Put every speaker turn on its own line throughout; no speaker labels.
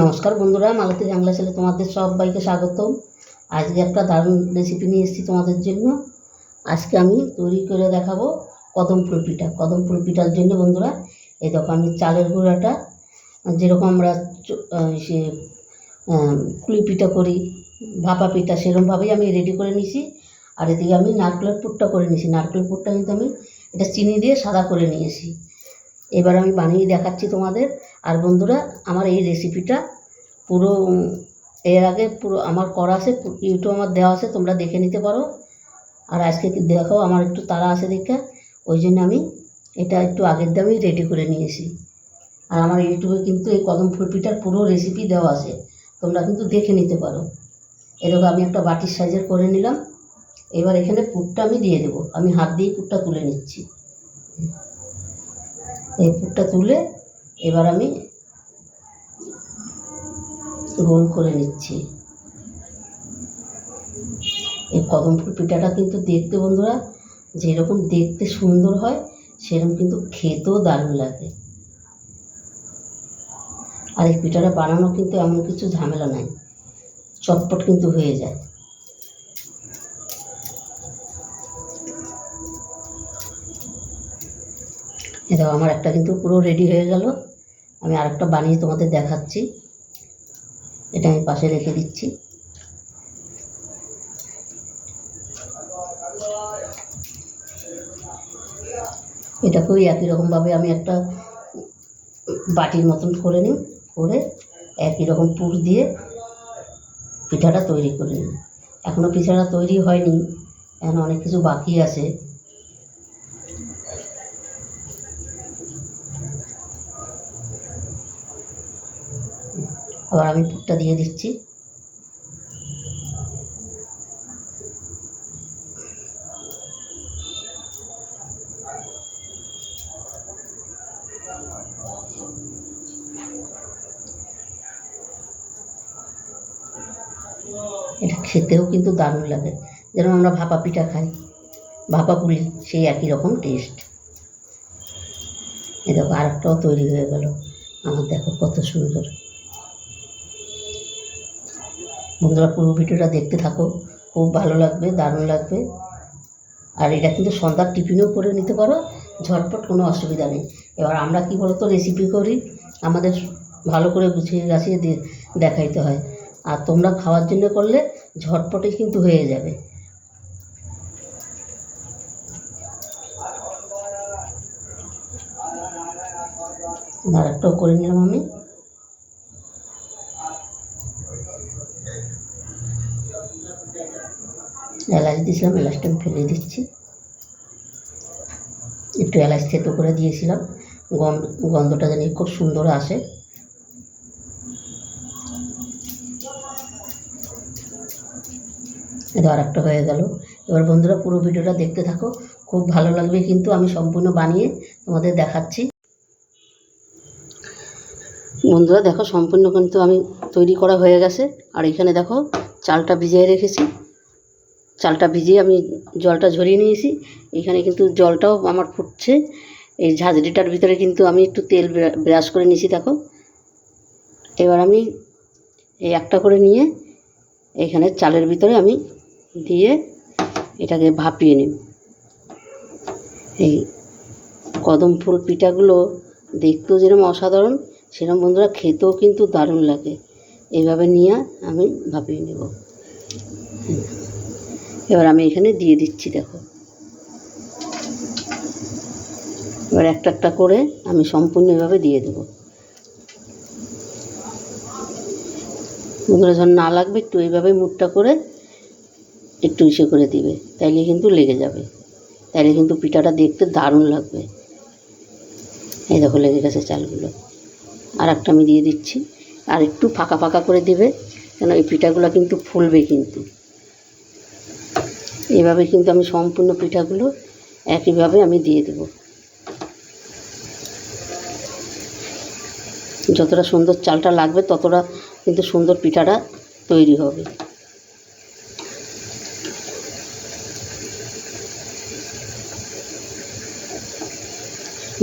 নমস্কার বন্ধুরা, মালতী জাংলা ছেলে তোমাদের সবাইকে স্বাগতম। আজকে একটা দারুণ রেসিপি নিয়ে এসেছি তোমাদের জন্য। আজকে আমি তৈরি করে দেখাবো কদম ফুল পিঠা। কদম পিঠার জন্য বন্ধুরা, এই দেখো আমি চালের গুঁড়াটা, যেরকম আমরা সে কুলি পিঠা করি, ভাপা পিঠা, সেরকমভাবেই আমি রেডি করে নিয়েছি। আর এদিকে আমি নারকেলের পুরটা করে নিয়েছি। নারকেলের পুরটা কিন্তু আমি এটা চিনি দিয়ে সাদা করে নিয়েছি। এবার আমি বানিয়ে দেখাচ্ছি তোমাদের। আর বন্ধুরা, আমার এই রেসিপিটা পুরো এর আগে পুরো আমার করা আছে ইউটিউব আমার দেওয়া আছে, তোমরা দেখে নিতে পারো। আর আজকে কি দেখো আমার একটু তাড়া আছে দেখে। ওই জন্য আমি এটা একটু আগের দামেই রেডি করে নিয়েছি। আর আমার ইউটিউবে কিন্তু এই কদম ফুল পিঠার পুরো রেসিপি দেওয়া আছে, তোমরা কিন্তু দেখে নিতে পারো। এরকম আমি একটা বাটির সাইজের করে নিলাম। এবার এখানে পুরটা আমি দিয়ে দেবো। আমি হাত দিয়ে পুরটা তুলে নিচ্ছি। এই পুরটা তুলে এবার আমি গোল করে নিচ্ছি। এই কদম ফুল পিঠাটা কিন্তু দেখতে বন্ধুরা যেরকম দেখতে সুন্দর হয়, সেরকম কিন্তু খেতেও দারুণ লাগে। আর এই পিঠাটা বানানো কিন্তু এমন কিছু ঝামেলা নাই, চটপট কিন্তু হয়ে যায়। দেখো আমার একটা কিন্তু পুরো রেডি হয়ে গেল। আমি আরেকটা বানিয়ে তোমাদের দেখাচ্ছি। এটা আমি পাশে রেখে দিচ্ছি। এটাকেও একই রকমভাবে আমি একটা বাটির মতন করে নিই, করে একই রকম পুর দিয়ে পিঠাটা তৈরি করে নিই। এখনও পিঠাটা তৈরি হয়নি, এখন অনেক কিছু বাকি আছে। আবার আমি পুরটা দিয়ে দিচ্ছি। এটা খেতেও কিন্তু দারুণ লাগে। যেরকম আমরা ভাপা পিঠা খাই, ভাপা পুলি সেই একই রকম টেস্ট এ দেখো আরেকটাও তৈরি হয়ে গেল। আমার দেখো কত সুন্দর। বন্ধুরা পুরো ভিডিওটা দেখতে থাকো। খুব ভালো লাগবে, দারুণ লাগবে। আর এটা কিন্তু সন্ধ্যার টিফিনেও করে নিতে পারো, ঝটপট কোনো অসুবিধা নেই। এবার আমরা কী বলতো রেসিপি করি, আমাদের ভালো করে গুছিয়ে গাছিয়ে দেখাইতে হয়। আর তোমরা খাওয়ার জন্য করলে ঝটপটে কিন্তু হয়ে যাবে। আর একটাও করে নিলাম আমি। এলাচ দিয়েছিলাম, এলাচটা আমি ফেলে দিচ্ছি। একটু এলাচ থেতো করে দিয়েছিলাম। গন্ধ, গন্ধটা জানি খুব সুন্দর আসে। এটা আর একটা হয়ে গেল। এবার বন্ধুরা পুরো ভিডিওটা দেখতে থাকো। খুব ভালো লাগবে কিন্তু আমি সম্পূর্ণ বানিয়ে তোমাদের দেখাচ্ছি। বন্ধুরা দেখো সম্পূর্ণ কিন্তু আমি তৈরি করা হয়ে গেছে। আর এখানে দেখো চালটা ভিজিয়ে রেখেছি। চালটা ভিজিয়ে আমি জলটা ঝরিয়ে নিয়েছি। এখানে কিন্তু জলটাও আমার ফুটছে। এই ঝাঁঝরিটার ভিতরে কিন্তু আমি একটু তেল ব্রা- ব্রাশ করে নিয়েছি, দেখো। এবার আমি এই একটা করে নিয়ে এখানে চালের ভিতরে আমি দিয়ে এটাকে ভাপিয়ে নিই এই কদম ফুল পিঠাগুলো দেখতেও যেরকম অসাধারণ সেরকম বন্ধুরা খেতেও কিন্তু দারুণ লাগে। এইভাবে নিয়ে আমি ভাপিয়ে নেব। এবার আমি এখানে দিয়ে দিচ্ছি, দেখো। এবার একটা একটা করে আমি সম্পূর্ণ এভাবে দিয়ে দেবো। বন্ধুরা যখন না লাগবে, একটু এইভাবে মুখটা করে একটু ইসে করে দিবে, তাইলে কিন্তু লেগে যাবে। তাইলে কিন্তু পিঠাটা দেখতে দারুণ লাগবে। এই দেখো লেগে গেছে চালগুলো। আর একটা আমি দিয়ে দিচ্ছি। আর একটু ফাঁকা ফাঁকা করে দিবে, কেন এই পিঠাগুলো কিন্তু ফুলবে কিন্তু। এভাবে কিন্তু আমি সম্পূর্ণ পিঠাগুলো একইভাবে আমি দিয়ে দেব। যতটা সুন্দর চালটা লাগবে, ততটা কিন্তু সুন্দর পিঠাটা তৈরি হবে।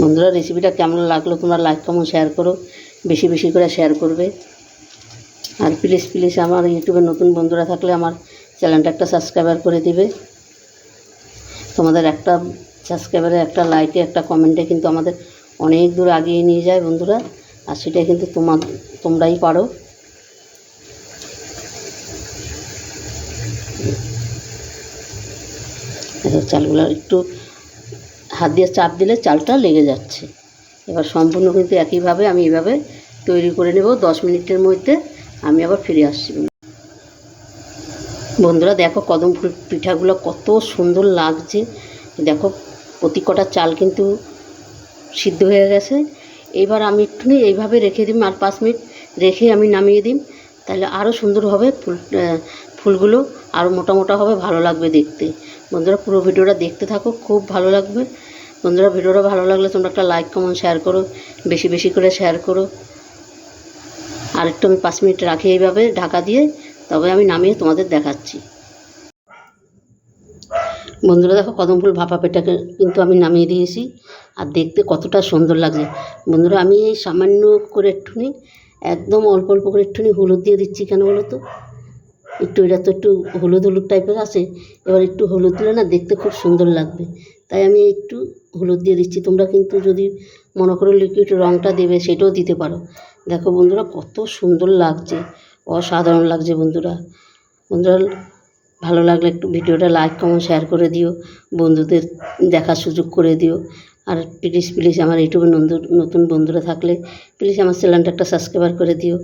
বন্ধুরা রেসিপিটা কেমন লাগল তোমরা লাইক কমেন্ট শেয়ার করো। বেশি বেশি করে শেয়ার করবে। আর প্লিজ প্লিজ আমার ইউটিউবে নতুন বন্ধুরা থাকলে আমার চ্যানেলটা একটা সাবস্ক্রাইবার করে দিবে। তোমাদের একটা সাবস্ক্রাইবারে, একটা লাইকে, একটা কমেন্টে কিন্তু আমাদের অনেক দূর আগিয়ে নিয়ে যায় বন্ধুরা। আর সেটা কিন্তু তোমার, তোমরাই পারো। চালগুলো একটু হাত দিয়ে চাপ দিলে চালটা লেগে যাচ্ছে। এবার সম্পূর্ণ কিন্তু একইভাবে আমি এভাবে তৈরি করে নেব। দশ মিনিটের মধ্যে আমি আবার ফিরে আসছি। বন্ধুরা দেখো কদম ফুল পিঠাগুলো কত সুন্দর লাগছে। দেখো প্রতি কটা চাল কিন্তু সিদ্ধ হয়ে গেছে। এবার আমি একটুখানি এইভাবে রেখে দিই আর পাঁচ মিনিট রেখে আমি নামিয়ে দিই তাহলে আরও সুন্দর হবে ফুল ফুলগুলো আরও মোটা মোটা হবে, ভালো লাগবে দেখতে। বন্ধুরা পুরো ভিডিওটা দেখতে থাকো, খুব ভালো লাগবে। বন্ধুরা ভিডিওটা ভালো লাগলে তোমরা একটা লাইক, কমেন্ট, শেয়ার করো, বেশি বেশি করে শেয়ার করো। আর একটু আমি পাঁচ মিনিট রাখি এইভাবে ঢাকা দিয়ে। তবে আমি নামিয়ে তোমাদের দেখাচ্ছি। বন্ধুরা দেখো কদম ফুল ভাপা পেটাকে কিন্তু আমি নামিয়ে দিয়েছি। আর দেখতে কতটা সুন্দর লাগছে। বন্ধুরা আমি এই সামান্য করে একটুখানি, একদম অল্প অল্প করে একটুখানি হলুদ দিয়ে দিচ্ছি কেন বলো তো? একটু এটা তো একটু হলুদ হলুদ টাইপের আছে। এবার একটু হলুদ দিলে না দেখতে খুব সুন্দর লাগবে। তাই আমি একটু হলুদ দিয়ে দিচ্ছি। তোমরা কিন্তু যদি মনে করো লিকুইড রঙটা দেবে সেটাও দিতে পারো। দেখো বন্ধুরা কত সুন্দর লাগছে। অসাধারণ লাগছে বন্ধুরা। বন্ধুরা, ভালো লাগলে একটু ভিডিওটা লাইক কমেন্ট শেয়ার করে দিও। বন্ধুদের দেখার সুযোগ করে দিও। আর প্লিজ প্লিজ আমার ইউটিউবে নতুন বন্ধুরা থাকলে প্লিজ আমার চ্যানেলটা একটা সাবস্ক্রাইবার করে দিও।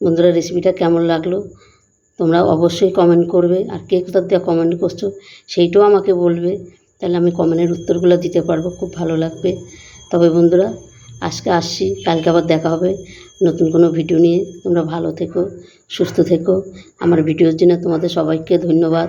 বন্ধুরা রেসিপিটা কেমন লাগল? তোমরা অবশ্যই কমেন্ট করবে। আর কে কোথার দিয়ে কমেন্ট করছ সেইটাও আমাকে বলবে। তাহলে আমি কমেন্টের উত্তরগুলো দিতে পারব। খুব ভালো লাগবে। তবে বন্ধুরা আজকে আসছি, কালকে আবার দেখা হবে। নতুন কোনো ভিডিও নিয়ে। তোমরা ভালো থেকো, সুস্থ থেকো। আমার ভিডিওর জন্য তোমাদের সবাইকে ধন্যবাদ।